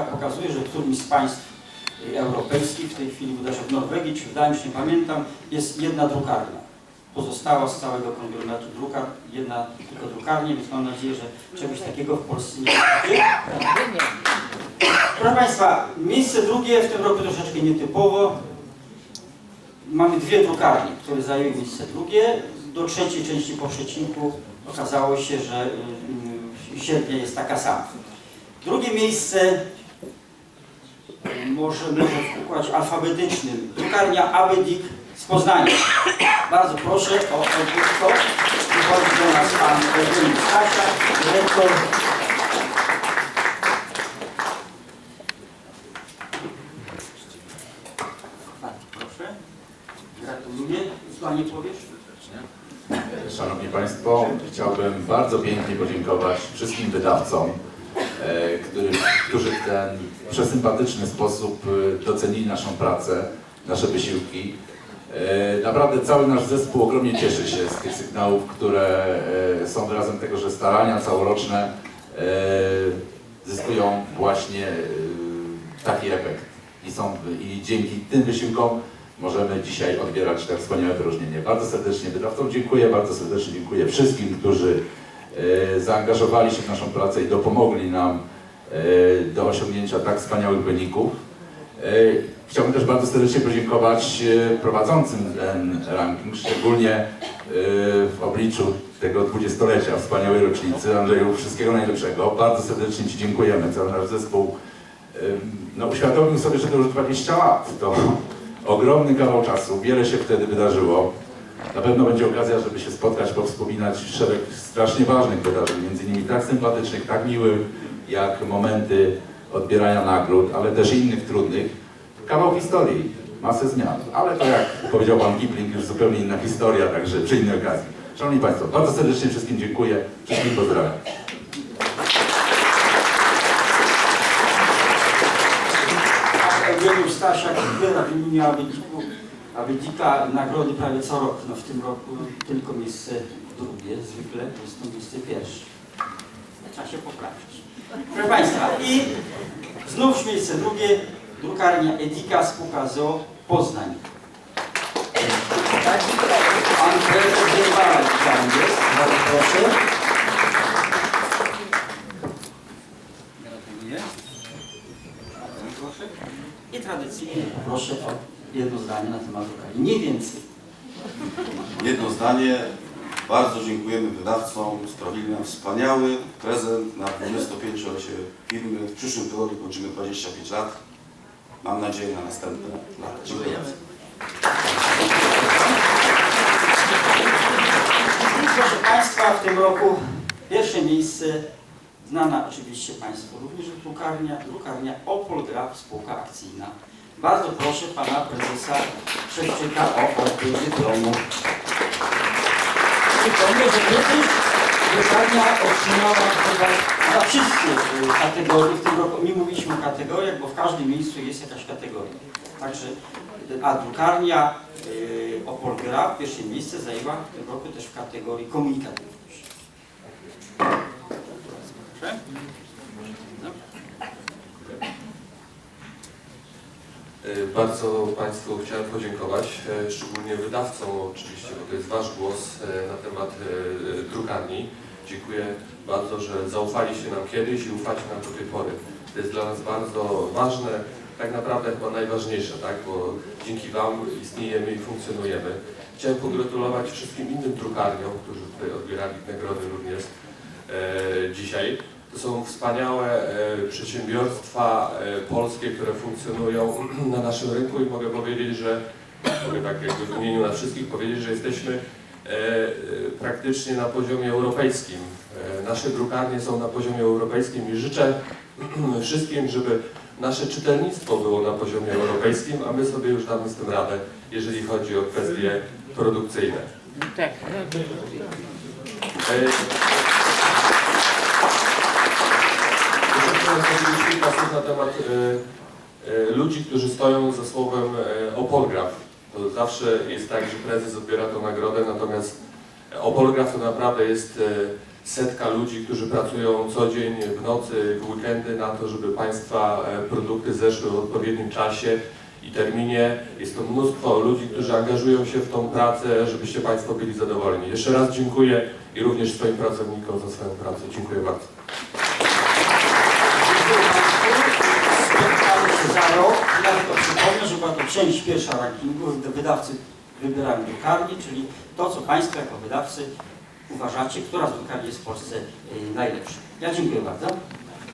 pokazuje, że którymś z państw y, europejskich, w tej chwili się w Norwegii, czy w Danii, już nie pamiętam, jest jedna drukarnia. Pozostała z całego konglomeratu drukar, jedna tylko drukarnia, więc mam nadzieję, że czegoś takiego w Polsce nie będzie. Proszę Państwa, miejsce drugie w tym roku troszeczkę nietypowo. Mamy dwie drukarnie, które zajęły miejsce drugie. Do trzeciej części po przecinku okazało się, że y, y, średnia jest taka sama. Drugie miejsce może, może w układzie alfabetycznym. Drukarnia Abedik z Poznania. Bardzo proszę o odbiórko. Wychodzi do nas pan Eugeniusz Stasiak, dyrektor Bardzo proszę. Gratuluję. Zdanie powiesz? Szanowni Państwo, chciałbym bardzo pięknie podziękować wszystkim wydawcom, e, którzy, którzy w ten przesympatyczny sposób e, docenili naszą pracę, nasze wysiłki. E, Naprawdę cały nasz zespół ogromnie cieszy się z tych sygnałów, które są wyrazem tego, że starania całoroczne zyskują właśnie taki efekt. I, są, I dzięki tym wysiłkom możemy dzisiaj odbierać tak wspaniałe wyróżnienie. Bardzo serdecznie wydawcom dziękuję, bardzo serdecznie dziękuję wszystkim, którzy zaangażowali się w naszą pracę i dopomogli nam e, do osiągnięcia tak wspaniałych wyników. E, Chciałbym też bardzo serdecznie podziękować e, prowadzącym ten ranking, szczególnie e, w obliczu tego dwudziestolecia wspaniałej rocznicy. Andrzeju, wszystkiego najlepszego. Bardzo serdecznie Ci dziękujemy. Cały nasz zespół no, uświadomił sobie, że to już 20 lat. To ogromny kawał czasu, wiele się wtedy wydarzyło. Na pewno będzie okazja, żeby się spotkać, powspominać szereg strasznie ważnych wydarzeń, między innymi tak sympatycznych, tak miłych, jak momenty odbierania nagród, ale też innych trudnych. Kawał historii, masę zmian, ale to jak powiedział Pan Kipling, już zupełnie inna historia, także przy innej okazji. Szanowni Państwo, bardzo serdecznie wszystkim dziękuję, wszystkim pozdrawiam. Zbiera w imieniu Abediku, Abedika nagrody prawie co rok. No w tym roku tylko miejsce drugie, zwykle jest to miejsce pierwsze. Trzeba się poprawić. Proszę Państwa, i znów miejsce drugie, drukarnia Edika spółka ZO Poznań. Pan prezes Wielbara tam jest, bardzo proszę. Gratuluję. I tradycyjnie proszę o jedno zdanie na temat drukarni. Nie więcej. Jedno zdanie. Bardzo dziękujemy wydawcom. Sprawili nam wspaniały prezent na 25-lecie firmy. W przyszłym tygodniu kończymy 25 lat. Mam nadzieję na następne lata. Dziękuję proszę Państwa, w tym roku pierwsze miejsce, znana oczywiście Państwu również drukarnia, drukarnia Opol Graf Spółka Akcyjna. Bardzo proszę Pana Prezesa Szewczyka o odbiór dyplomu. Przypomnę, że kiedyś drukarnia otrzymała chyba za wszystkie y, kategorie, w tym roku nie mówiliśmy o kategoriach, bo w każdym miejscu jest jakaś kategoria. Także, a drukarnia y, Opol Graf pierwsze miejsce zajęła w tym roku też w kategorii komunikatywność. Bardzo Państwu chciałem podziękować, e, szczególnie wydawcom oczywiście, bo to jest Wasz głos e, na temat drukarni. Dziękuję bardzo, że zaufaliście nam kiedyś i ufacie nam do tej pory. To jest dla nas bardzo ważne, tak naprawdę chyba najważniejsze, tak? bo dzięki Wam istniejemy i funkcjonujemy. Chciałem pogratulować wszystkim innym drukarniom, którzy tutaj odbierali nagrody również dzisiaj. To są wspaniałe e, przedsiębiorstwa e, polskie, które funkcjonują na naszym rynku i mogę powiedzieć, że mogę tak jakby w imieniu nas wszystkich powiedzieć, że jesteśmy e, praktycznie na poziomie europejskim. Nasze drukarnie są na poziomie europejskim i życzę wszystkim, żeby nasze czytelnictwo było na poziomie europejskim, a my sobie już damy z tym radę, jeżeli chodzi o kwestie produkcyjne. Tak. E, Jeszcze chciałem powiedzieć kilka słów na temat e, e, ludzi, którzy stoją za słowem e, opolgraf. To zawsze jest tak, że prezes odbiera tę nagrodę, natomiast opolgraf to naprawdę jest setka ludzi, którzy pracują co dzień, w nocy, w weekendy na to, żeby Państwa e, produkty zeszły w odpowiednim czasie i terminie. Jest to mnóstwo ludzi, którzy angażują się w tą pracę, żebyście Państwo byli zadowoleni. Jeszcze raz dziękuję i również swoim pracownikom za swoją pracę. Dziękuję bardzo. Spotkamy się za rok. Ja tylko przypomnę, że była to część pierwsza rankingu. Wydawcy wybierają drukarnię, czyli to, co Państwo jako wydawcy uważacie, która z drukarni jest w Polsce najlepsza. Ja dziękuję bardzo.